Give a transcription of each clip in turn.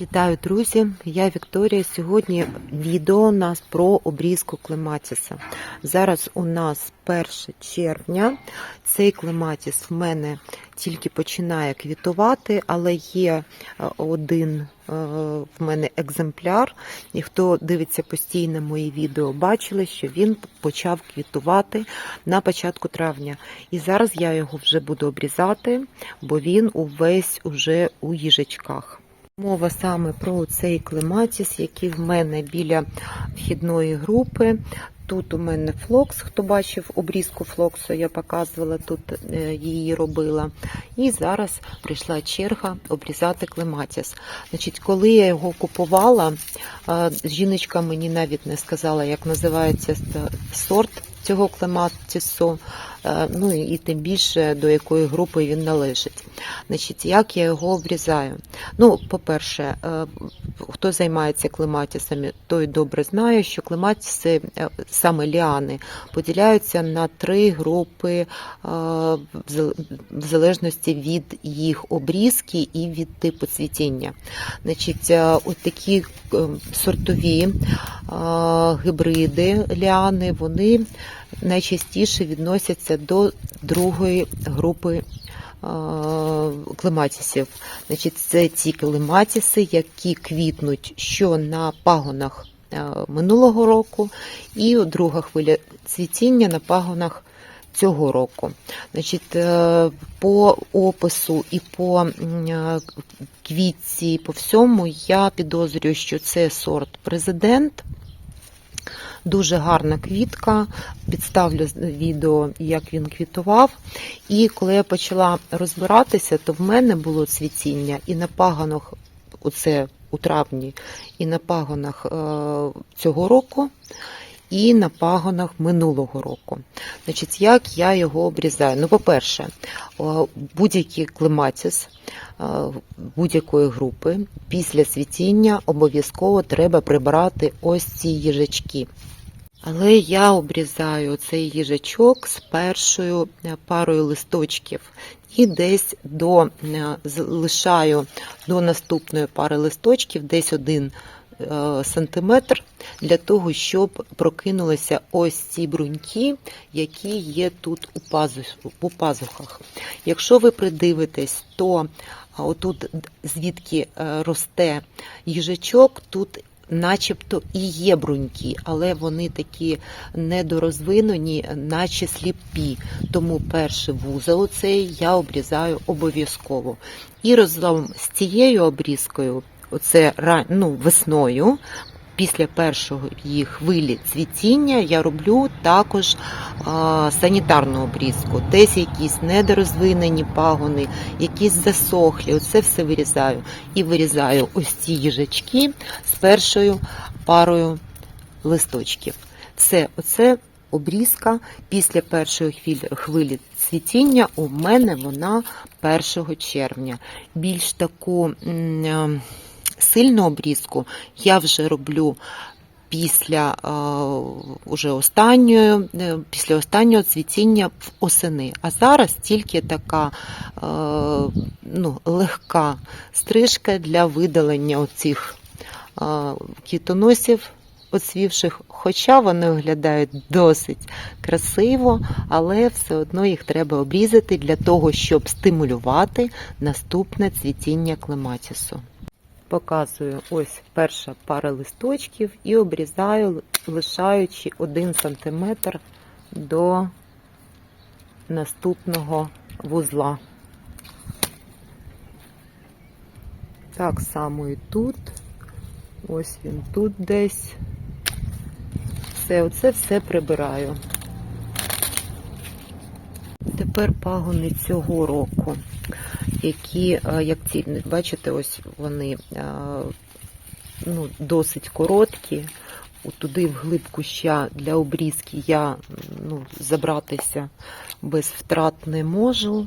Вітаю, друзі! Я Вікторія. Сьогодні відео у нас про обрізку клематіса. Зараз у нас 1 червня. Цей клематіс в мене тільки починає квітувати, але є е, один е, в мене екземпляр. І хто дивиться постійно мої відео, бачили, що він почав квітувати на початку травня. І зараз я його вже буду обрізати, бо він увесь уже у їжачках. Мова саме про цей клематіс, який в мене біля вхідної групи. Тут у мене флокс, хто бачив обрізку флоксу, я показувала, тут е, її робила. І зараз прийшла черга обрізати клематіс. Значить, Коли я його купувала, е, жіночка мені навіть не сказала, як називається сорт цього клематісу, е, ну і тим більше до якої групи він належить. Значить, Як я його обрізаю? Ну, По-перше, хто займається клематісами, той добре знає, що клематіси, саме ліани, поділяються на три групи в залежності від їх обрізки і від типу цвітіння. Значить, От такі сортові гібриди ліани, вони найчастіше відносяться до другої групи клематісів. Значить, Це ті клематіси, які квітнуть що на пагонах минулого року, і друга хвиля цвітіння на пагонах цього року. Значить, е, По опису і по квітці, по всьому я підозрюю, що це сорт президент. Дуже гарна квітка, підставлю відео, як він квітував. І коли я почала розбиратися, то в мене було цвітіння і на паганах, оце у травні, і на пагонах цього року, і на пагонах минулого року. Значить, Як я його обрізаю? Ну, по-перше, будь-який клематіс будь-якої групи після цвітіння обов'язково треба прибрати ось ці їжачки. Але я обрізаю цей їжачок з першою парою листочків і десь до залишаю до наступної пари листочків десь один сантиметр для того, щоб прокинулися ось ці бруньки, які є тут у пазухах. Якщо ви придивитесь, то отут звідки росте їжачок, тут начебто і є бруньки, але вони такі недорозвинені, наче сліпі. Тому перший вузол оцей я обрізаю обов'язково. І разом з цією обрізкою, оце ну, весною. Після першої хвилі цвітіння я роблю також а, санітарну обрізку. Десь якісь недорозвинені пагони, якісь засохлі. Оце все вирізаю. І вирізаю ось ці їжачки з першою парою листочків. Все, оце обрізка після першої хвилі цвітіння у мене вона 1 червня. Більш таку сильну обрізку я вже роблю після уже останньої, е, після останнього цвітіння в осени. А зараз тільки така ну, легка стрижка для видалення оцих кітоносів оцвівших, хоча вони виглядають досить красиво, але все одно їх треба обрізати для того, щоб стимулювати наступне цвітіння клематісу. Показую ось перша пара листочків і обрізаю, лишаючи 1 см до наступного вузла. Так само і тут. Ось він тут десь. Все, оце все прибираю. Тепер пагони цього року, які, як ці, бачите, ось вони ну, досить короткі. Туди в глиб куща для обрізки я ну, забратися без втрат не можу.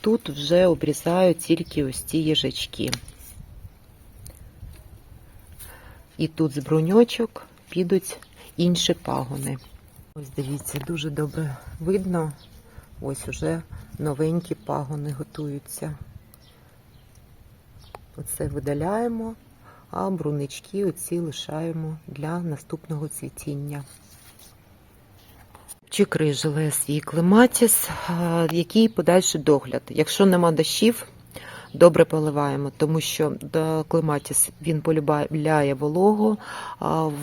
Тут вже обрізаю тільки ось ці їжачки. І тут з бруньочок підуть інші пагони. Ось дивіться, дуже добре видно. Ось уже новенькі пагони готуються. Оце видаляємо, а брунички оці лишаємо для наступного цвітіння. Чи крижеле свій клематіс, який подальший догляд. Якщо нема дощів, добре поливаємо, тому що клематіс він полюбляє вологу.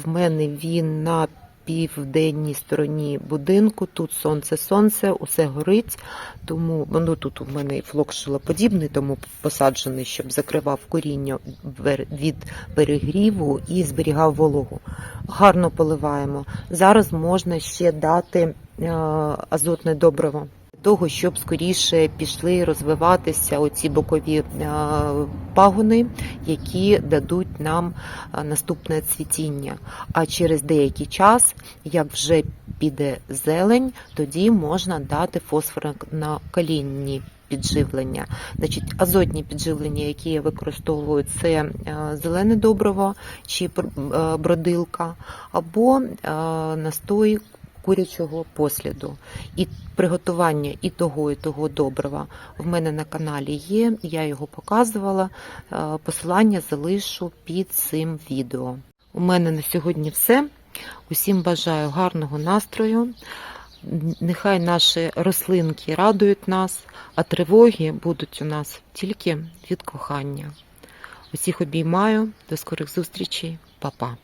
В мене він на південній стороні будинку. Тут сонце, сонце, усе горить. Тому ну, тут у мене флок шилоподібний, тому посаджений, щоб закривав коріння від перегріву і зберігав вологу. Гарно поливаємо. Зараз можна ще дати е, азотне добриво. Того, щоб скоріше пішли розвиватися оці бокові е, пагони, які дадуть нам е, наступне цвітіння. А через деякий час, як вже піде зелень, тоді можна дати фосфорно-калійні підживлення. Значить, азотні підживлення, які я використовую, це е, зелене добриво чи бродилка, або настой курячого посліду. І приготування і того, і того добрива в мене на каналі є. Я його показувала. Е, Посилання залишу під цим відео. У мене на сьогодні все. Усім бажаю гарного настрою. Нехай наші рослинки радують нас, а тривоги будуть у нас тільки від кохання. Усіх обіймаю. До скорих зустрічей, Па-па.